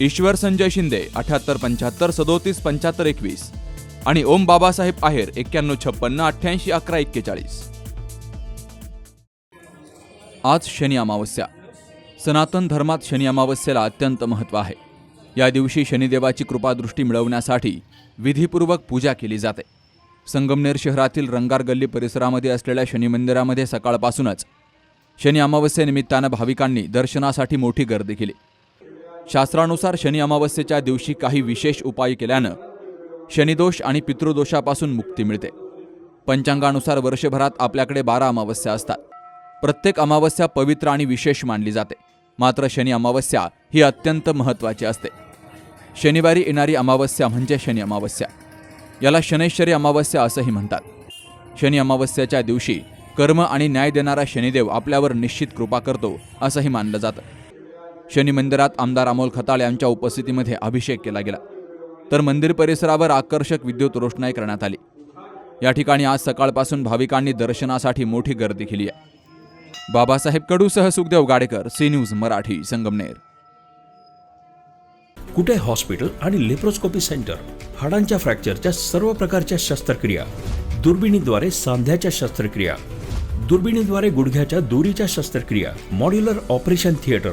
ईश्वर संजय शिंदे अठ्याहत्तर पंच्याहत्तर सदोतीस पंच्याहत्तर एकवीस. आणि ओम बाबासाहेब आहेर एक्क्याण्णव छप्पन्न अठ्ठ्याऐंशी अकरा एक्केचाळीस. आज शनी अमावस्या. सनातन धर्मात शनी अमावस्येला अत्यंत महत्त्व आहे. या दिवशी शनिदेवाची कृपादृष्टी मिळवण्यासाठी विधीपूर्वक पूजा केली जाते. संगमनेर शहरातील रंगार गल्ली परिसरामध्ये असलेल्या शनी मंदिरामध्ये सकाळपासूनच शनी अमावस्येनिमित्तानं भाविकांनी दर्शनासाठी मोठी गर्दी केली. शास्त्रानुसार शनी अमावस्येच्या दिवशी काही विशेष उपाय केल्यानं शनिदोष आणि पितृदोषापासून मुक्ती मिळते. पंचांगानुसार वर्षभरात आपल्याकडे बारा अमावस्या असतात. प्रत्येक अमावस्या पवित्र आणि विशेष मानली जाते. मात्र शनी अमावस्या ही अत्यंत महत्त्वाची असते. शनिवारी येणारी अमावस्या म्हणजे शनी अमावस्या. याला शनैश्वरी अमावस्या असंही म्हणतात. शनी अमावस्याच्या दिवशी कर्म आणि न्याय देणारा शनिदेव आपल्यावर निश्चित कृपा करतो असंही मानलं जातं. शनी मंदिरात आमदार अमोल खताळ यांच्या उपस्थितीमध्ये अभिषेक केला गेला. तर मंदिर परिसरावर आकर्षक विद्युत रोषणाई करण्यात आली. या ठिकाणी आज सकाळपासून भाविकांनी दर्शनासाठी मोठी गर्दी केली आहे. Babasaheb कडूसह Sukhdev Gadekar C News Marathi Sangamner. Kute hospital आणि लेप्रोस्कोपी सेंटर? हाडांच्या फ्रॅक्चरच्या सर्व प्रकारच्या शस्त्रक्रिया. दुर्बिणीद्वारे सांध्याच्या शस्त्रक्रिया. दुर्बिणीद्वारे गुडघ्याच्या दुरीच्या शस्त्रक्रिया. Modular operation theatre.